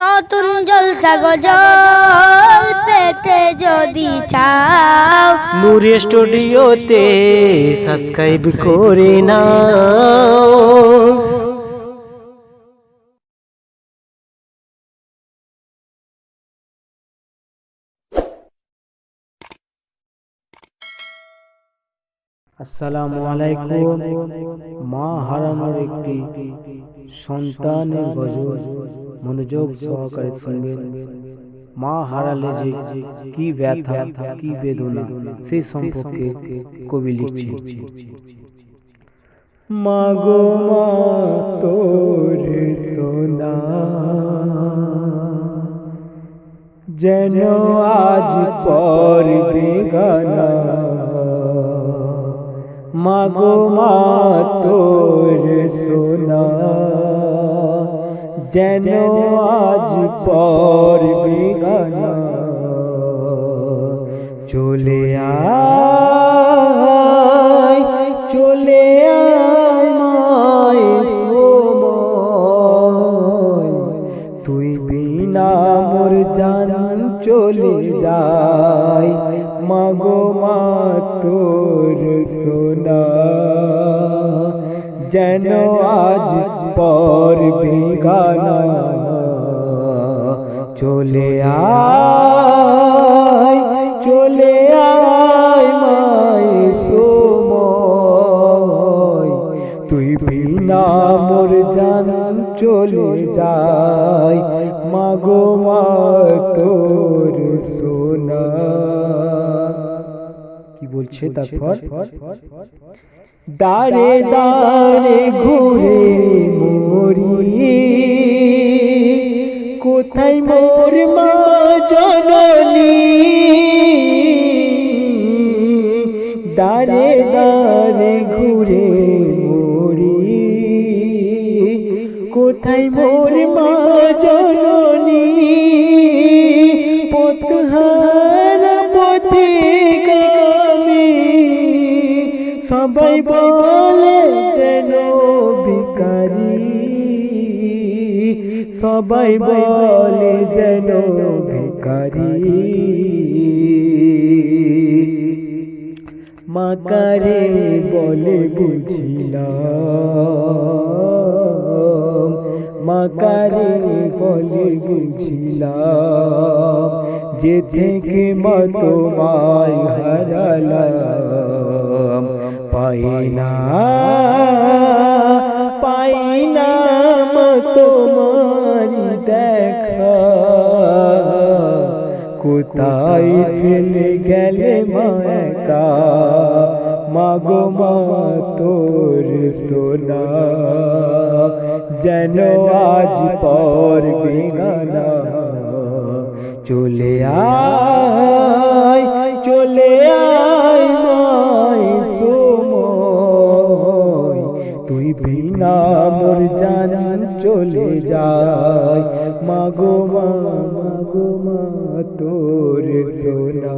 নতুন জলসা গজল পেতে যদি চাও। নূরে স্টুডিওতে সাবস্ক্রাইব করে নাও। আসসালামু আলাইকুম। মা হারানোর একটি সন্তানের গজল। মনোযোগ সহকারে শুনবেন মা হারালে যে কি ব্যথা কি বেদনা সেই সম্পর্কে কবি লিখছে মা গো মা তোর সোনা যেন আজ পর বেগানা মাগো মা তোর সোনা যেন আজ পর বেগানা চলে আয় চলে আয় মায় সময়। তুই বিনা মোর জান চলে যায়। মাগো মা তোর সোনা যেন আজ পর বেগানা চলে আয় চলে আয় মায় সময়। তুই বিনা মোর জান চলে যায়, মাগো মা তোর সোনা কি বলছে? তারপর? দারে দারে ঘুরে মরি। কোথায় মোর মা সবাই বলে যেন ভিকারি সবাই বলে যেন ভিকারি মাকারে বলে বুঝিলাম। মাকারে বলে বুঝিলাম। যে থেকে মা তোমায় হারালাম। পাই না পাই না কোথায় ফেলে গেলে মায়কা মাগো মা তোর সোনা। যেন আজ পর বেগানা চলে আয়। বিনা মোর জান চলে যায়। মাগো মা মাগো মা, তোর সোনা।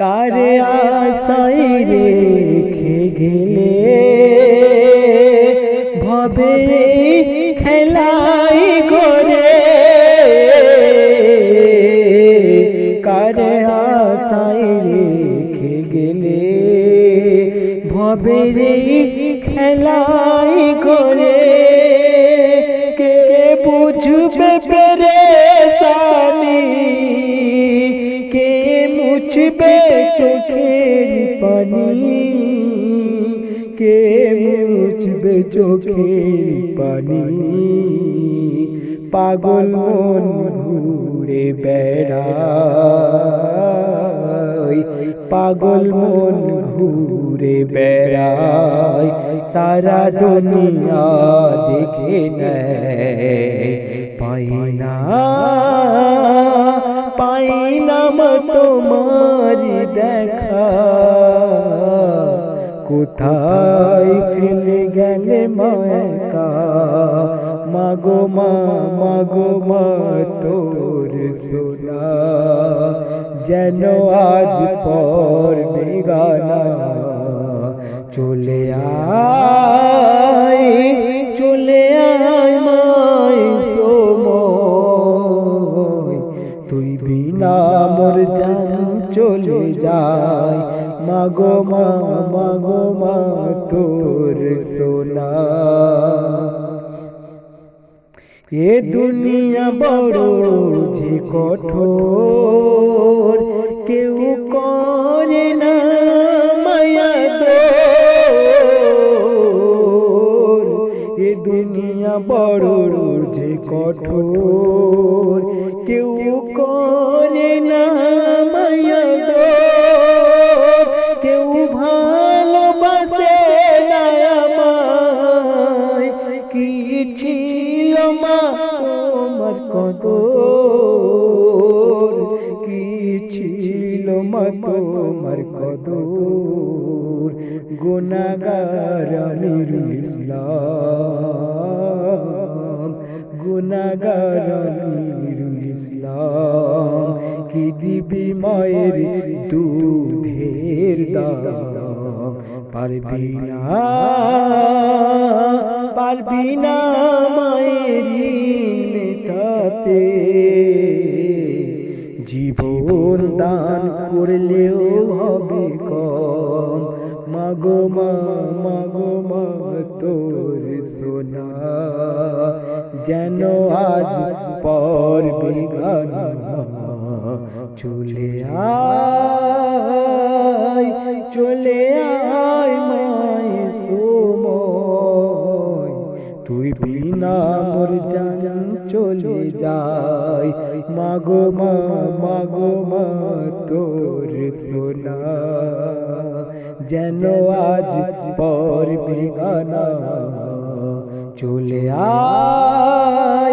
কারে আশাই রেখে গেলে, ভবে খেলাই করে। কারে আশাই রেখে গেলে ভবে খেলাই করে কে বুঝবে পেরেশানি? কে মুছবে চোখের পানি? কে মুছবে চোখের পানি? পাগল মন ঘুরে বেড়ায়। পাগল মন ঘুরে বেড়ায়, সারা দুনিয়া দেখে পাই না পাই না তোমারি দেখা। কোথায় ফেলে গেলে মায়কা মাগো মা মাগো মা, তোর সোনা। যেন আজ পর বেগানা চলে আয় চলে আয় মাই সময়। তুই বিনা মোর জান চলে যায়। মাগো মা মাগো মা, তোর সোনা। এ দুনিয়া বড় যে কঠোর, কেউ করে না মায়া এ দুনিয়া বড় যে কঠোর, কেউ ছিল মা তোমার কদর। গুনাগার আমিরুল ইসলাম। গুনাগার আমিরুল ইসলাম। কি দিবি মায়ের দুধের দাম? পারবি না পারবি না মায়ের মেটাতে জীবন দান করলেও হবে কম। মাগো মা মাগো মা, তোর সোনা, যেন আজ পর বেগানা চলে আয় চলে আয় মায় সময়। তুই বিনা মোর জান চলে যায়। মাগো মা মাগো মা তোর সোনা। যেন আজ পর বেগানা। চলে আয়।